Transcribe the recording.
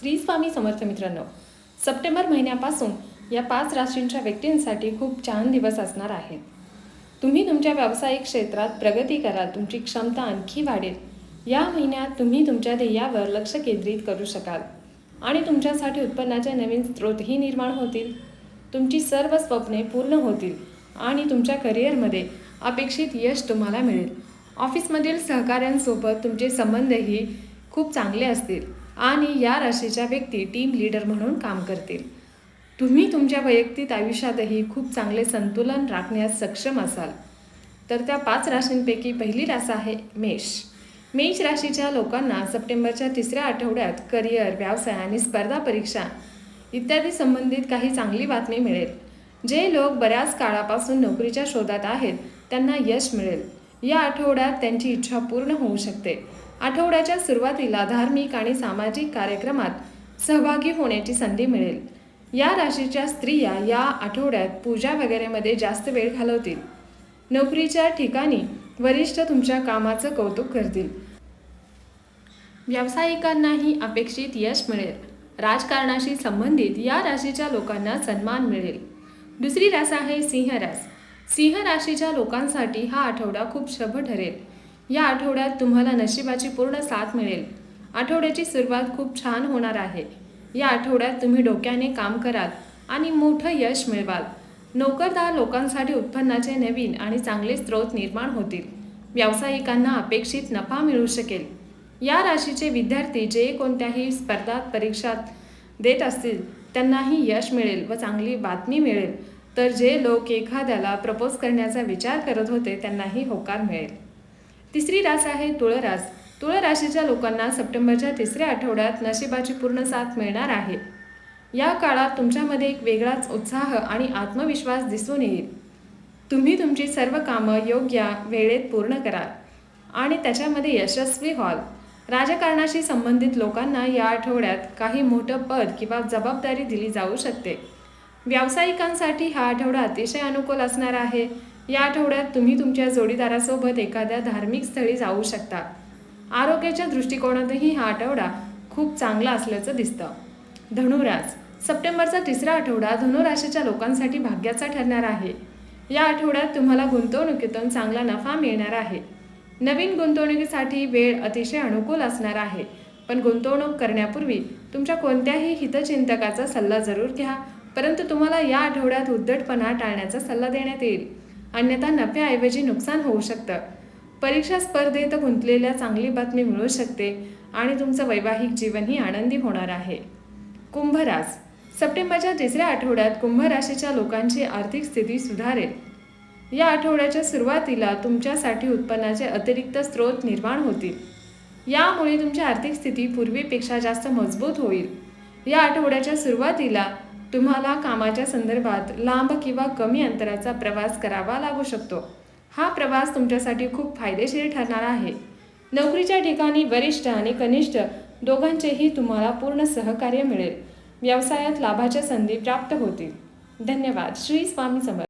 श्री स्वामी समर्थ मित्रांनो सप्टेंबर महिन्यापासून या पाच राशींच्या व्यक्तींसाठी खूप छान दिवस असणार आहेत. तुम्ही तुमच्या व्यावसायिक क्षेत्रात प्रगती कराल तुमची क्षमता आणखी वाढेल. या महिन्यात तुम्ही तुमच्या ध्येयावर लक्ष केंद्रित करू शकाल आणि तुमच्यासाठी उत्पन्नाचे नवीन स्रोतही निर्माण होतील. तुमची सर्व स्वप्ने पूर्ण होतील आणि तुमच्या करिअरमध्ये अपेक्षित यश तुम्हाला मिळेल. ऑफिसमधील सहकाऱ्यांसोबत तुमचे संबंधही खूप चांगले असतील. आणि या राशीच्या व्यक्ती टीम लीडर म्हणून काम करतील. तुम्ही तुमच्या वैयक्तिक आयुष्यातही खूप चांगले संतुलन राखण्यास सक्षम असाल. तर त्या पाच राशींपैकी पहिली रास आहे मेष. मेष राशीच्या लोकांना सप्टेंबरच्या तिसऱ्या आठवड्यात करिअर व्यवसाय आणि स्पर्धा परीक्षा इत्यादी संबंधित काही चांगली बातमी मिळेल. जे लोक बऱ्याच काळापासून नोकरीच्या शोधात आहेत त्यांना यश मिळेल. या आठवड्यात त्यांची इच्छा पूर्ण होऊ शकते. आठवड्याच्या सुरुवातीला धार्मिक आणि सामाजिक कार्यक्रमात सहभागी होण्याची संधी मिळेल. या राशीच्या स्त्रिया या आठवड्यात पूजा वगैरेमध्ये जास्त वेळ घालवतील. नोकरीच्या ठिकाणी वरिष्ठ तुमच्या कामाचं कौतुक करतील. व्यावसायिकांनाही अपेक्षित यश मिळेल. राजकारणाशी संबंधित या राशीच्या लोकांना सन्मान मिळेल. दुसरी रास आहे सिंह रास. सिंह राशीच्या लोकांसाठी हा आठवडा खूप शुभ ठरेल. या आठवड्यात तुम्हाला नशिबाची पूर्ण साथ मिळेल. आठवड्याची सुरुवात खूप छान होणार आहे. या आठवड्यात तुम्ही डोक्याने काम कराल आणि मोठं यश मिळवाल. नोकरदार लोकांसाठी उत्पन्नाचे नवीन आणि चांगले स्रोत निर्माण होतील. व्यावसायिकांना अपेक्षित नफा मिळू शकेल. या राशीचे विद्यार्थी जे कोणत्याही स्पर्धात परीक्षात देत असतील त्यांनाही यश मिळेल व चांगली बातमी मिळेल. तर जे लोक एखाद्याला प्रपोज करण्याचा विचार करत होते त्यांनाही होकार मिळेल. तिसरी रास आहे तुळरास. तुळ राशीच्या लोकांना सप्टेंबरच्या तिसऱ्या आठवड्यात नशिबाची पूर्ण साथ मिळणार आहे. या काळात तुमच्यामध्ये एक वेगळाच उत्साह आणि आत्मविश्वास दिसून येईल. तुम्ही तुमची सर्व कामं योग्य वेळेत पूर्ण कराल आणि त्याच्यामध्ये यशस्वी व्हाल. राजकारणाशी संबंधित लोकांना या आठवड्यात काही मोठं पद किंवा जबाबदारी दिली जाऊ शकते. व्यावसायिकांसाठी हा आठवडा अतिशय अनुकूल असणार आहे. या आठवड्यात तुम्ही तुमच्या जोडीदारासोबत एखाद्या धार्मिक स्थळी जाऊ शकता. आरोग्याच्या दृष्टिकोनातही हा आठवडा खूप चांगला असल्याचं दिसतं. धनुराज सप्टेंबरचा तिसरा आठवडा धनुराशीच्या लोकांसाठी भाग्याचा ठरणार आहे. या आठवड्यात तुम्हाला गुंतवणुकीतून चांगला नफा मिळणार आहे. नवीन गुंतवणुकीसाठी वेळ अतिशय अनुकूल असणार आहे. पण गुंतवणूक करण्यापूर्वी तुमच्या कोणत्याही हितचिंतकाचा सल्ला जरूर घ्या. परंतु तुम्हाला या आठवड्यात उद्धटपणा टाळण्याचा सल्ला देण्यात येईल. अन्यथा नफ्याऐवजी नुकसान होऊ शकतं. परीक्षा स्पर्धेत गुंतलेल्या चांगली बातमी मिळू शकते आणि तुमचं वैवाहिक जीवनही आनंदी होणार आहे. कुंभरास सप्टेंबरच्या तिसऱ्या आठवड्यात कुंभ राशीच्या लोकांची आर्थिक स्थिती सुधारेल. या आठवड्याच्या सुरुवातीला तुमच्यासाठी उत्पन्नाचे अतिरिक्त स्रोत निर्माण होतील. यामुळे तुमची आर्थिक स्थिती पूर्वीपेक्षा जास्त मजबूत होईल. या आठवड्याच्या सुरुवातीला तुम्हाला कामाच्या संदर्भात लांब किंवा कमी अंतराचा प्रवास करावा लागू शकतो. हा प्रवास तुमच्यासाठी खूप फायदेशीर ठरणार आहे. नोकरीच्या ठिकाणी वरिष्ठ आणि कनिष्ठ दोघांचेही तुम्हाला पूर्ण सहकार्य मिळेल. व्यवसायात लाभाच्या संधी प्राप्त होतील. धन्यवाद. श्री स्वामी समर्थ.